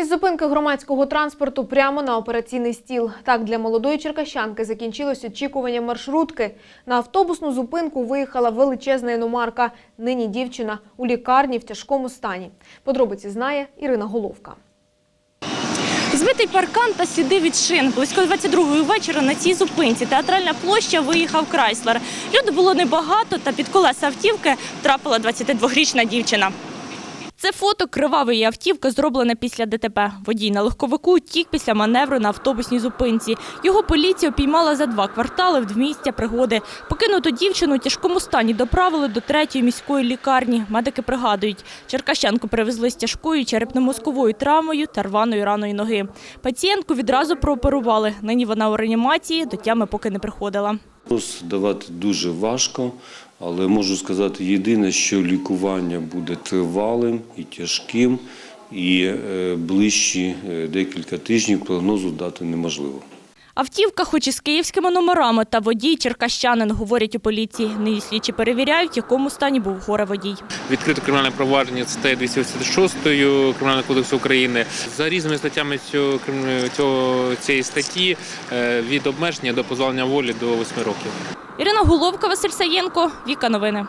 Із зупинки громадського транспорту прямо на операційний стіл. Так для молодої черкащанки закінчилось очікування маршрутки. На автобусну зупинку виїхала величезна іномарка. Нині дівчина у лікарні в тяжкому стані. Подробиці знає Ірина Головка. Збитий паркан та сліди від шин. Близько 22-ї вечора на цій зупинці театральна площа виїхав Крайслер. Люди було небагато, та під колеса автівки трапила 22-річна дівчина. Це фото кривавої автівки зроблене після ДТП. Водій на легковику утік після маневру на автобусній зупинці. Його поліція опіймала за два квартали в місця пригоди. Покинуту дівчину у тяжкому стані доправили до третьої міської лікарні. Медики пригадують, черкащанку привезли з тяжкою черепно-мозковою травмою та рваною раною ноги. Пацієнтку відразу прооперували. Нині вона у реанімації, до тями поки не приходила. Прогноз давати дуже важко, але можу сказати єдине, що лікування буде тривалим і тяжким, і е, ближчі е, декілька тижнів прогнозу дати неможливо. Автівка, хоч і з київськими номерами, та водій черкащанин, говорять у поліції. Нині слідчі перевіряють, в якому стані був горе-водій. Відкрито кримінальне провадження статтею 286 Кримінального кодексу України. За різними статтями цього, цього, цієї статті е, від обмеження до позбавлення волі до 8 років. Ірина Головка, Василь Саєнко, Віка Новини.